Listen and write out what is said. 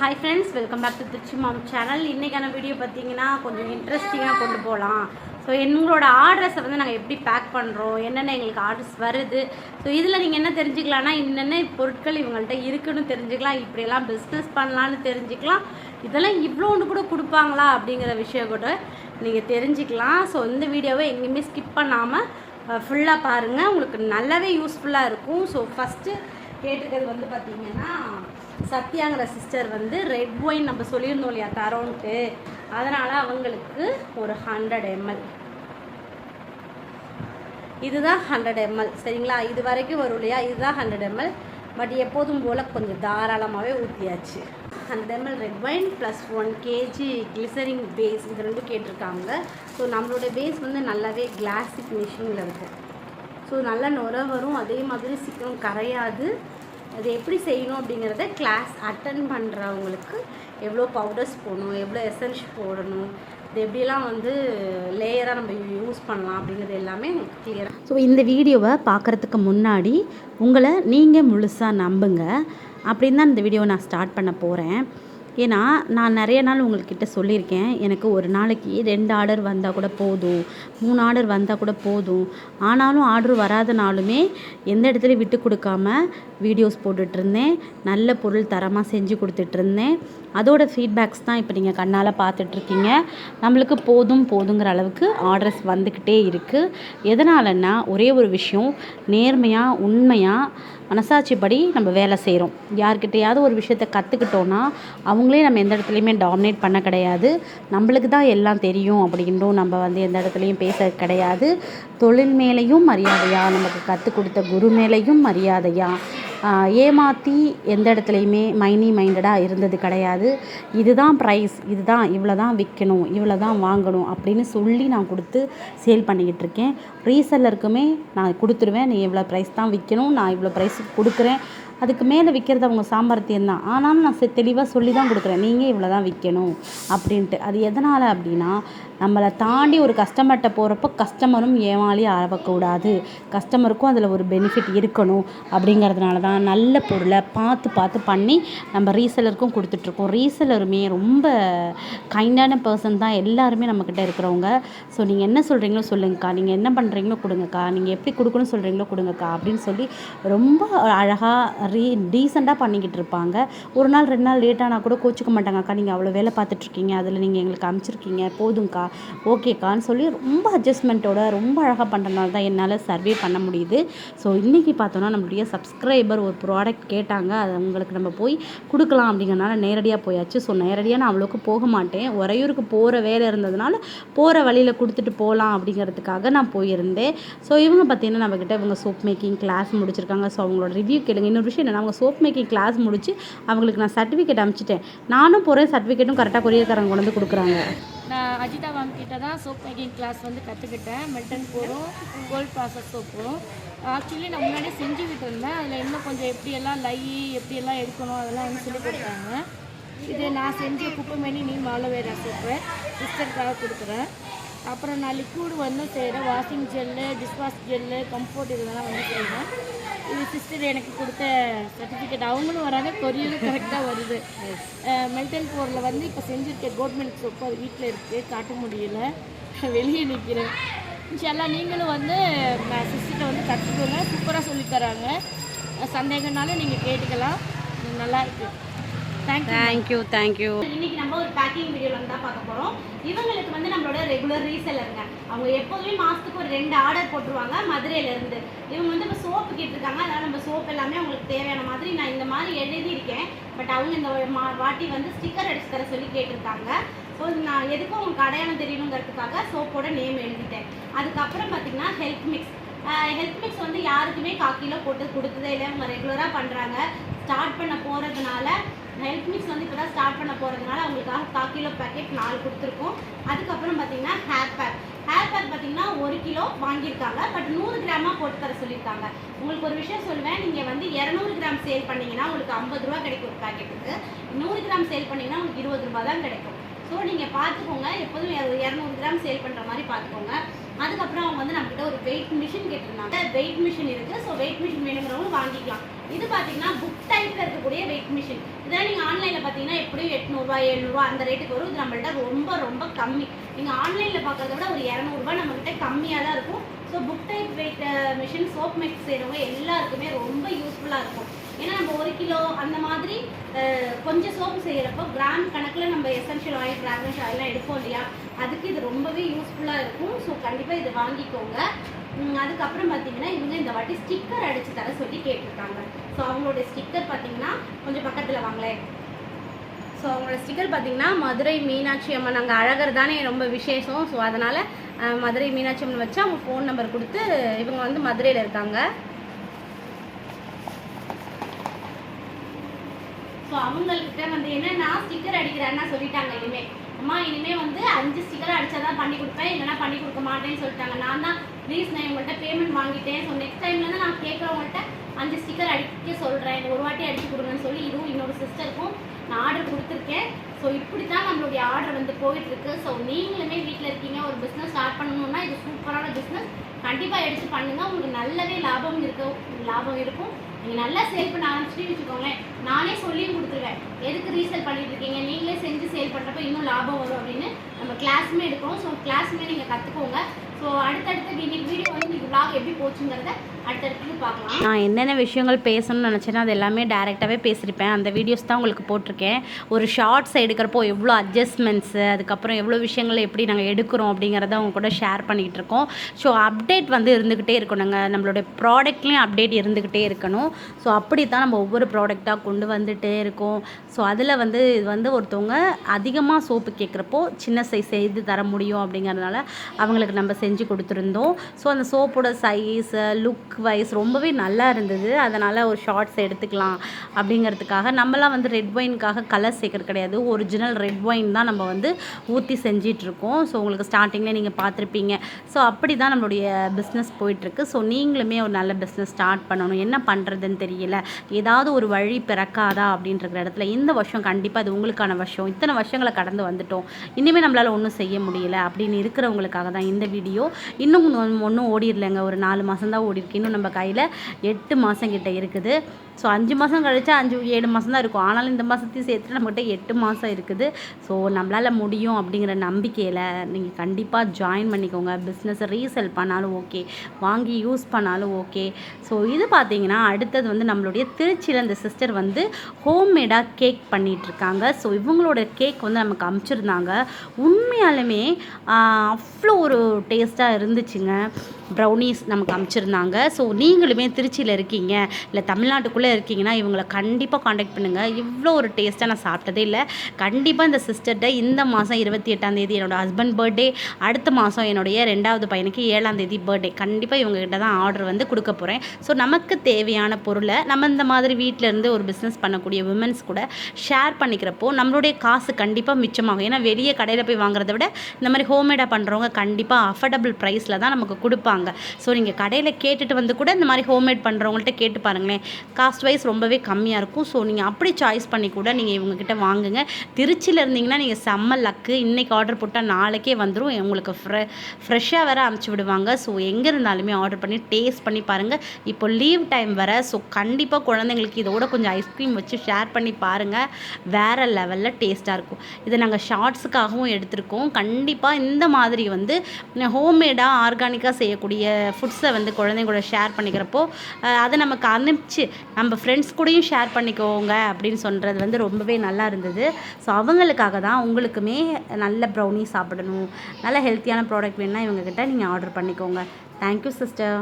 Hi friends welcome back to Trichy mom channel இன்றைக்கான video பார்த்தீங்கன்னா கொஞ்சம் இன்ட்ரெஸ்டிங்காக கொண்டு போகலாம் ஸோ எங்களோட ஆர்டர்ஸை வந்து நாங்கள் எப்படி பேக் பண்ணுறோம் என்னென்ன எங்களுக்கு ஆர்டர்ஸ் வருது? ஸோ இதில் நீங்கள் என்ன தெரிஞ்சுக்கலாம்னா என்னென்ன பொருட்கள் இவங்கள்ட்ட இருக்குன்னு தெரிஞ்சுக்கலாம் இப்படியெல்லாம் பிஸ்னஸ் பண்ணலான்னு தெரிஞ்சுக்கலாம். இதெல்லாம் இவ்வளோண்டு கூட கொடுப்பாங்களா அப்படிங்கிற விஷயம் கூட நீங்கள் தெரிஞ்சுக்கலாம். ஸோ இந்த வீடியோவை எங்கேயுமே ஸ்கிப் பண்ணாமல் ஃபுல்லாக பாருங்கள் உங்களுக்கு நல்லாவே யூஸ்ஃபுல்லாக இருக்கும். ஸோ ஃபஸ்ட்டு கேட்டுக்கிறது வந்து பார்த்தீங்கன்னா சத்யாங்கிற சிஸ்டர் வந்து ரெட் ஒயின் நம்ம சொல்லியிருந்தோம் இல்லையா தரோன்ட்டு. அதனால் அவங்களுக்கு ஒரு ஹண்ட்ரட் எம்எல் இதுதான் ஹண்ட்ரட் எம்எல் சரிங்களா? இது வரைக்கும் வரும் இல்லையா? இதுதான் ஹண்ட்ரட் எம்எல் பட் எப்போதும் போல் கொஞ்சம் தாராளமாகவே ஊற்றியாச்சு hundred ml red wine plus one kg glycerin base இது ரெண்டும் கேட்டிருக்காங்க. ஸோ நம்மளோட பேஸ் வந்து நல்லாவே கிளாசிக் மிஷினில் இருக்குது ஸோ நல்லா நுர வரும். அதே மாதிரி சீக்கிரம் கரையாது. அது எப்படி செய்யணும் அப்படிங்கிறத கிளாஸ் அட்டன் பண்ணுறவங்களுக்கு எவ்வளோ பவுடர்ஸ் போடணும் எவ்வளோ எசன்ஸ் போடணும் இது எப்படிலாம் வந்து லேயராக நம்ம யூஸ் பண்ணலாம் அப்படிங்கிறது எல்லாமே உங்களுக்கு கிளியராக ஸோ இந்த வீடியோவை பார்க்குறதுக்கு முன்னாடி உங்களை நீங்கள் முழுசாக நம்புங்க. அப்படின்னு தான் இந்த வீடியோவை நான் ஸ்டார்ட் பண்ண போகிறேன் ஏன்னா நான் நிறைய நாள் உங்கள்கிட்ட சொல்லியிருக்கேன். எனக்கு ஒரு நாளைக்கு ரெண்டு ஆர்டர் வந்தால் கூட போதும். மூணு ஆர்டர் வந்தால் கூட போதும். ஆனாலும் ஆர்டர் வராத நாளுமே எந்த இடத்துலையும் விட்டு கொடுக்காம வீடியோஸ் போட்டுட்ருந்தேன். நல்ல பொருள் தரமாக செஞ்சு கொடுத்துட்ருந்தேன். அதோட ஃபீட்பேக்ஸ் தான் இப்போ நீங்கள் கண்ணால் பார்த்துட்ருக்கீங்க. நம்மளுக்கு போதும் போதுங்கிற அளவுக்கு ஆர்டர்ஸ் வந்துக்கிட்டே இருக்குது எதனாலன்னா ஒரே ஒரு விஷயம் நேர்மையாக உண்மையாக மனசாட்சிப்படி நம்ம வேலை செய்கிறோம். யார்கிட்டையாவது ஒரு விஷயத்த கற்றுக்கிட்டோன்னா அவங்களே நம்ம எந்த இடத்துலையுமே டாமினேட் பண்ண கிடையாது. நம்மளுக்கு தான் எல்லாம் தெரியும் அப்படின்றும் நம்ம வந்து எந்த இடத்துலையும் பேச கிடையாது. தொழில் மேலேயும் மரியாதையா நமக்கு கற்றுக் கொடுத்த குரு மேலேயும் மரியாதையா ஏமாற்றி எந்த இடத்துலையுமே மைனி மைண்டடாக இருந்தது கிடையாது. இதுதான் ப்ரைஸ் இதுதான் இவ்வளோ தான் விற்கணும் இவ்வளோ தான் வாங்கணும் அப்படின்னு சொல்லி நான் கொடுத்து சேல் பண்ணிக்கிட்டு இருக்கேன். ரீசெல்லருக்குமே நான் கொடுத்துருவேன். நீ இவ்வளோ ப்ரைஸ் தான் விற்கணும் நான் இவ்வளோ ப்ரைஸுக்கு கொடுக்குறேன். அதுக்கு மேலே விற்கிறது அவங்க சாமர்த்தியம் தான். ஆனாலும் நான் செ- தெளிவாக சொல்லி தான் கொடுக்குறேன். நீங்கள் இவ்வளோ தான் விற்கணும் அப்படின்ட்டு. அது எதனால் அப்படின்னா நம்மளை தாண்டி ஒரு கஸ்டமர்கிட்ட போகிறப்போ கஸ்டமரும் ஏமாளி ஆகக்கூடாது கஸ்டமருக்கும் அதில் ஒரு பெனிஃபிட் இருக்கணும் அப்படிங்கிறதுனால தான் நல்ல பொருளை பார்த்து பார்த்து பண்ணி நம்ம ரீசெலருக்கும் கொடுத்துட்ருக்கோம். ரீசெலருமே ரொம்ப கைண்டான பர்சன் தான் எல்லாருமே நம்மக்கிட்ட இருக்கிறவங்க. ஸோ நீங்கள் என்ன சொல்கிறீங்களோ சொல்லுங்கக்கா. நீங்கள் என்ன பண்ணுறீங்களோ கொடுங்கக்கா. நீங்கள் எப்படி கொடுக்கணும்னு சொல்கிறீங்களோ கொடுங்கக்கா அப்படின்னு சொல்லி ரொம்ப அழகாக ரீ டீசெண்டாக பண்ணிக்கிட்டு இருப்பாங்க ஒரு நாள் ரெண்டு நாள் லேட்டானா கூட கோச்சிக்க மாட்டாங்க. அக்கா நீங்கள் அவ்வளோ வேலை பார்த்துட்ருக்கீங்க அதில் நீங்கள் எங்களுக்கு அமைச்சிருக்கீங்க. போதும்க்கா. ஓகேக்கான்னு சொல்லி ரொம்ப அட்ஜஸ்ட்மெண்ட்டோட ரொம்ப அழகாக பண்ணுறனால தான் என்னால் சர்வே பண்ண முடியுது. ஸோ இன்றைக்கி பார்த்தோன்னா நம்மளுடைய சப்ஸ்கிரைபர் ஒரு ப்ராடக்ட் கேட்டாங்க. அது உங்களுக்கு நம்ம போய் கொடுக்கலாம் அப்படிங்கிறனால நேரடியாக போயாச்சு. ஸோ நேரடியாக நான் அவ்வளோக்கு போக மாட்டேன். உறையூருக்கு போகிற வேலை இருந்ததுனால போகிற வழியில் கொடுத்துட்டு போகலாம் அப்படிங்கிறதுக்காக நான் போயிருந்தேன். ஸோ இவங்க பார்த்தீங்கன்னா நம்மக்கிட்ட இவங்க சோப் மேக்கிங் கிளாஸ் முடிச்சிருக்காங்க. ஸோ அவங்களோட ரிவ்யூ கேளுங்க. இன்னொரு விஷயம் இல்லை அவங்க சோப் மேக்கிங் கிளாஸ் முடித்து அவங்களுக்கு நான் சர்டிஃபிகேட் அனுப்பிச்சிட்டேன். நானும் போகிறேன் சர்டிஃபிகேட்டும் கரெக்டாக கொரியர்காரங்க கொண்டு வந்து கொடுக்குறாங்க. நான் அஜிதா மேம் கிட்ட தான் சோப் மேக்கிங் கிளாஸ் வந்து கற்றுக்கிட்டேன் மெட்டன் போரும் கோல்ட் ப்ராசஸ் சோப்பும் ஆக்சுவலி நான் முன்னாடியே செஞ்சுக்கிட்டு இருந்தேன் அதில் இன்னும் கொஞ்சம் எப்படியெல்லாம் லை எப்படியெல்லாம் எடுக்கணும் அதெல்லாம் வந்து சொல்லி கொடுத்தாங்க. இது நான் செஞ்ச குப்பைமணி நீ மாலவேரா சோப்பு சிஸ்டருக்காக கொடுக்குறேன். அப்புறம் நான் லிக்விட் வந்து செய்கிறேன் washing gel dishwash gel comfort இதெல்லாம் வந்து செய்கிறேன் இது சிஸ்டர் எனக்கு கொடுத்த சர்டிஃபிகேட் அவங்களும் வராங்க கொரியரும் கரெக்டாக வருது. மெல்டன் போரில் வந்து இப்போ செஞ்சுருக்கேன் மில்க் சோப்பு அது வீட்டில் இருக்குது காட்ட முடியல. வெளியே நிற்கிறேன் இன்ஷால்லாம் நீங்களும் வந்து சிஸ்டர்கிட்ட வந்து கற்றுக்கோங்க சூப்பராக சொல்லித் தராங்க. சந்தேகம்னாலும் நீங்கள் கேட்டுக்கலாம். நல்லா இருக்கு. தேங்க்யூ தேங்க்யூ இன்னைக்கு நம்ம ஒரு பேக்கிங் வீடியோல வந்து தான் பார்க்க போறோம். இவங்களுக்கு வந்து நம்மளோட ரெகுலர் ரீசெல்லருங்க அவங்க எப்போதுமே மாசத்துக்கு ஒரு ரெண்டு ஆர்டர் போட்டுருவாங்க மதுரையில இருந்து. இவங்க வந்து இப்போ சோப்பு கேட்டிருக்காங்க அதனால நம்ம சோப் எல்லாமே அவங்களுக்கு தேவையான மாதிரி நான் இந்த மாதிரி எழுதியிருக்கேன். பட் அவங்க இந்த வாட்டி வந்து ஸ்டிக்கர் அடிச்சு தர சொல்லி கேட்டிருக்காங்க. ஸோ நான் எதுக்கும் உங்களுக்கு அடையாளம் தெரியணுங்கிறதுக்காக சோப்போட நேம் எழுதிட்டேன். அதுக்கப்புறம் பார்த்தீங்கன்னா ஹெல்த் மிக்ஸ் ஹெல்த் மிக்ஸ் வந்து யாருக்குமே கால் கிலோ போட்டு கொடுத்ததே இல்லை. அவங்க ரெகுலராக பண்ணுறாங்க ஸ்டார்ட் பண்ண போகிறதுனால ஹெல்த் மிக்ஸ் வந்து இப்போ தான் ஸ்டார்ட் பண்ண போகிறதுனால அவங்களுக்காக கால் கிலோ பேக்கெட் நாலு கொடுத்துருக்கோம். அதுக்கப்புறம் பார்த்தீங்கன்னா ஹேர் பேக் ஹேர் பேக் பார்த்தீங்கன்னா ஒரு கிலோ வாங்கியிருக்காங்க. பட் நூறு கிராமாக போட்டு தர சொல்லியிருக்காங்க. உங்களுக்கு ஒரு விஷயம் சொல்லுவேன். நீங்கள் வந்து இரநூறு கிராம் சேல் பண்ணிங்கன்னா உங்களுக்கு ஐம்பது ரூபா கிடைக்கும் ஒரு பேக்கெட்டுக்கு நூறு கிராம் சேல் பண்ணிங்கன்னா உங்களுக்கு இருபது ரூபா தான் கிடைக்கும். ஸோ நீங்கள் பார்த்துக்கோங்க. எப்போதும் இரநூறு கிராம் சேல் பண்ணுற மாதிரி பார்த்துக்கோங்க. அதுக்கப்புறம் அவங்க வந்து நம்மகிட்ட ஒரு வெயிட் மிஷின் கேட்டிருந்தாங்க. வெயிட் மிஷின் இருக்குது ஸோ வெயிட் மிஷின் வேணுங்கிறவங்க வாங்கிக்கலாம். இது பார்த்தீங்கன்னா புக் டைப்பில் இருக்கக்கூடிய வெயிட் மிஷின் இதெல்லாம் நீங்கள் ஆன்லைனில் பார்த்தீங்கன்னா எப்படியும் எட்நூறுபா எழுநூறுவா அந்த ரேட்டுக்கு வரும். இது நம்மள்ட்ட ரொம்ப ரொம்ப கம்மி. நீங்கள் ஆன்லைனில் பார்க்கறத விட ஒரு இரநூறுபா நம்மக்கிட்ட கம்மியாக தான் இருக்கும். So book type weight machine soap mix செய்கிறவங்க எல்லாருக்குமே ரொம்ப யூஸ்ஃபுல்லாக இருக்கும். ஏன்னா நம்ம ஒரு கிலோ அந்த மாதிரி கொஞ்சம் சோப்பு செய்கிறப்போ கிராம் கணக்கில் நம்ம எசென்ஷியல் ஆயில் ஃப்ராக்ரன்ஸ் ஆயிலாம் எடுப்போம் இல்லையா? அதுக்கு இது ரொம்பவே யூஸ்ஃபுல்லாக இருக்கும். ஸோ கண்டிப்பாக இதை வாங்கிக்கோங்க. அதுக்கப்புறம் பார்த்தீங்கன்னா இவங்க இந்த வாட்டி ஸ்டிக்கர் அடிச்சு தர சொல்லி கேட்டிருக்காங்க. ஸோ அவங்களோட ஸ்டிக்கர் பார்த்தீங்கன்னா கொஞ்சம் பக்கத்தில் வாங்களேன். ஸோ அவங்களோட ஸ்டிக்கர் பார்த்தீங்கன்னா மதுரை மீனாட்சி அம்மன் அங்கே அழகர் தானே ரொம்ப விசேஷம். ஸோ அதனால் மதுரை மீனாட்சி அம்மன் வச்சு அவங்க ஃபோன் நம்பர் கொடுத்து இவங்க வந்து மதுரையில் இருக்காங்க. ஸோ அவங்கக்கிட்ட வந்து என்னென்னா ஸ்டிக்கர் அடிக்கிறேன்னா சொல்லிட்டாங்க இனிமே. அம்மா இனிமே வந்து அஞ்சு ஸ்டிக்கர் அடிச்சாதான் பண்ணி கொடுப்பேன் இல்லைன்னா பண்ணி கொடுக்க மாட்டேன்னு சொல்லிட்டாங்க. நான் தான் ப்ளீஸ் நான் உங்கள்கிட்ட பேமெண்ட் வாங்கிட்டேன். ஸோ நெக்ஸ்ட் டைம்லேருந்து நான் கேட்குறவங்கள்ட்ட அஞ்சு ஸ்டிக்கர் அடிக்க சொல்கிறேன் ஒரு வாட்டி அடிச்சு கொடுங்கன்னு சொல்லி இதுவும் இன்னொரு சிஸ்டருக்கும் நான் ஆர்டர் கொடுத்துருக்கேன். ஸோ இப்படி தான் நம்மளுடைய ஆர்டர் வந்து போயிட்டுருக்கு. ஸோ நீங்களுமே வீட்டில் இருக்கீங்க ஒரு பிஸ்னஸ் ஸ்டார்ட் பண்ணணும்னா இது சூப்பரான பிஸ்னஸ் கண்டிப்பாக எடுத்து பண்ணுங்க. உங்களுக்கு நல்லவே லாபம் இருக்க லாபம் இருக்கும். நீங்கள் நல்லா சேல் பண்ண ஆரம்பிச்சுட்டு வச்சுக்கோங்களேன். நானே சொல்லியும் கொடுத்துருவேன். எதுக்கு ரீசேல் பண்ணிட்டு இருக்கீங்க? நீங்களே செஞ்சு சேல் பண்ணுறப்ப இன்னும் லாபம் வரும் அப்படின்னு நம்ம கிளாஸுமே எடுக்கிறோம். ஸோ கிளாஸுமே நீங்கள் கற்றுக்கோங்க ஸோ அடுத்தடுத்த இன்னைக்கு வீடியோ வந்து இன்னைக்கு விளாக் எப்படி போச்சுங்கிறத அடுத்தடுத்து பார்க்கலாம். நான் என்னென்ன விஷயங்கள் பேசணும்னு நினச்சேன்னா அது எல்லாமே டேரெக்டாகவே பேசியிருப்பேன். அந்த வீடியோஸ் தான் உங்களுக்கு போட்டிருக்கேன். ஒரு ஷார்ட்ஸ் எடுக்கிறப்போ எவ்வளோ அட்ஜஸ்ட்மெண்ட்ஸு அதுக்கப்புறம் எவ்வளோ விஷயங்களை எப்படி நாங்கள் எடுக்கிறோம் அப்படிங்கிறத அவங்க கூட ஷேர் பண்ணிகிட்டு இருக்கோம். ஸோ அப்டேட் வந்து இருந்துக்கிட்டே இருக்கணுங்க. நம்மளுடைய ப்ராடக்ட்லேயும் அப்டேட் இருந்துக்கிட்டே இருக்கணும். ஸோ அப்படி தான் நம்ம ஒவ்வொரு ப்ராடக்டாக கொண்டு வந்துட்டே இருக்கோம். ஸோ அதில் வந்து இது வந்து ஒருத்தவங்க அதிகமாக சோப்பு கேட்குறப்போ சின்ன சைஸ் செய்து தர முடியும் அப்படிங்கிறதுனால அவங்களுக்கு நம்ம செஞ்சு கொடுத்துருந்தோம். ஸோ அந்த சோப்போட சைஸ் லுக் வைஸ் ரொம்பவே நல்லா இருந்தது. அதனால் ஒரு ஷார்ட்ஸ் எடுத்துக்கலாம் அப்படிங்கிறதுக்காக. நம்மலாம் வந்து ரெட் ஒயின்காக கலர் சேர்க்கறது கிடையாது. ஒரிஜினல் ரெட் ஒயின் தான் நம்ம வந்து ஊற்றி செஞ்சிட்ருக்கோம் ஸோ உங்களுக்கு ஸ்டார்டிங்கில் நீங்கள் பார்த்துருப்பீங்க. ஸோ அப்படி தான் நம்மளுடைய பிஸ்னஸ் போயிட்டுருக்கு. ஸோ நீங்களுமே ஒரு நல்ல பிஸ்னஸ் ஸ்டார்ட் பண்ணணும். என்ன பண்ணுறதுன்னு தெரியல. ஏதாவது ஒரு வழி பிறக்காதா அப்படின்ற இடத்துல இந்த வருஷம் கண்டிப்பாக அது உங்களுக்கான வருஷம். இத்தனை வருஷங்களை கடந்து வந்துட்டோம். இனிமேல் நம்மளால் ஒன்றும் செய்ய முடியல அப்படின்னு இருக்கிறவங்களுக்காக தான் இந்த வீடியோ. இன்னும் ஒன்றும் ஓடிடலைங்க ஒரு நாலு மாதம் தான் ஓடிருக்கு. இன்னும் நம்ம கையில் எட்டு மாதம் கிட்ட இருக்குது. ஸோ அஞ்சு மாதம் கழிச்சா அஞ்சு ஏழு மாதம் தான் இருக்கும். ஆனாலும் இந்த மாதத்தையும் சேர்த்து நம்மகிட்ட எட்டு மாதம் இருக்குது. ஸோ நம்மளால் முடியும் அப்படிங்கிற நம்பிக்கையில் நீங்கள் கண்டிப்பாக ஜாயின் பண்ணிக்கோங்க. பிஸ்னஸை ரீசெல் பண்ணாலும் ஓகே வாங்கி யூஸ் பண்ணாலும் ஓகே ஸோ இது பார்த்தீங்கன்னா அடுத்தது வந்து நம்மளுடைய திருச்சியில் இந்த சிஸ்டர் வந்து வந்து ஹோம்மேடாக கேக் பண்ணிகிட்ருக்காங்க ஸோ இவங்களோட கேக் வந்து நமக்கு அமுச்சிருந்தாங்க. உண்மையாலுமே அவ்வளோ ஒரு டேஸ்ட்டாக இருந்துச்சுங்க. ப்ரௌனிஸ் நமக்கு அமைச்சிருந்தாங்க. ஸோ நீங்களுமே திருச்சியில் இருக்கீங்க இல்லை தமிழ்நாட்டுக்குள்ளே இருக்கீங்கன்னா இவங்களை கண்டிப்பாக காண்டாக்ட் பண்ணுங்கள் இவ்வளோ ஒரு டேஸ்ட்டாக நான் சாப்பிட்டதே இல்லை. கண்டிப்பாக இந்த சிஸ்டர்கிட்ட இந்த மாதம் இருபத்தி எட்டாம் தேதி என்னோடய ஹஸ்பண்ட் பர்த்டே அடுத்த மாதம் என்னுடைய ரெண்டாவது பையனுக்கு ஏழாம் தேதி பர்த்டே கண்டிப்பாக இவங்ககிட்ட தான் ஆர்டர் வந்து கொடுக்க போகிறேன் ஸோ நமக்கு தேவையான பொருளை நம்ம இந்த மாதிரி வீட்டில் இருந்து ஒரு பிஸ்னஸ் பண்ணக்கூடிய உமன்ஸ் கூட ஷேர் பண்ணிக்கிறப்போ நம்மளுடைய காசு கண்டிப்பாக மிச்சமாகும். ஏன்னா வெளியே கடையில் போய் வாங்குறத விட இந்த மாதிரி ஹோம்மேடாக பண்ணுறவங்க கண்டிப்பாக அஃபர்டபுள் ப்ரைஸில் தான் நமக்கு கொடுப்பாங்க. ஸோ நீங்கள் கடையில் கேட்டுட்டு வந்து கூட இந்த மாதிரி ஹோம்மேட் பண்ணுறவங்கள்ட்ட கேட்டு பாருங்களேன். காஸ்ட் வைஸ் ரொம்பவே கம்மியாக இருக்கும். ஸோ நீங்கள் அப்படி சாய்ஸ் பண்ணி கூட நீங்கள் இவங்கக்கிட்ட வாங்குங்க. திருச்சியில் இருந்தீங்கன்னா நீங்கள் செம்ம லக்கு இன்றைக்கி ஆர்டர் போட்டால் நாளைக்கே வந்துடும் உங்களுக்கு ஃப்ரெ ஃப்ரெஷ்ஷாக வேறு அமுச்சு விடுவாங்க. ஸோ எங்கே இருந்தாலுமே ஆர்டர் பண்ணி டேஸ்ட் பண்ணி பாருங்கள் இப்போ லீவ் டைம் வர ஸோ கண்டிப்பாக குழந்தைங்களுக்கு இதோட கொஞ்சம் ஐஸ்கிரீம் வச்சு ஷேர் பண்ணி பாருங்கள் வேறு லெவலில் டேஸ்ட்டாக இருக்கும். இதை நாங்கள் ஷார்ட்ஸுக்காகவும் எடுத்திருக்கோம். கண்டிப்பாக இந்த மாதிரி வந்து ஹோம்மேடாக ஆர்கானிக்காக செய்யக்கூடிய ஃபுட்ஸை வந்து குழந்தைங்க கூட ஷேர் பண்ணிக்கிறப்போ அதை நமக்கு அனுப்பிச்சு நம்ம ஃப்ரெண்ட்ஸ் கூடயும் ஷேர் பண்ணிக்கோங்க அப்படின்னு சொல்கிறது வந்து ரொம்பவே நல்லா இருந்தது. ஸோ அவங்களுக்காக தான் உங்களுக்குமே நல்ல ப்ரௌனி சாப்பிடணும் நல்ல ஹெல்த்தியான ப்ராடக்ட் வேணும்னா இவங்ககிட்ட நீங்கள் ஆர்டர் பண்ணிக்கோங்க. Thank you sister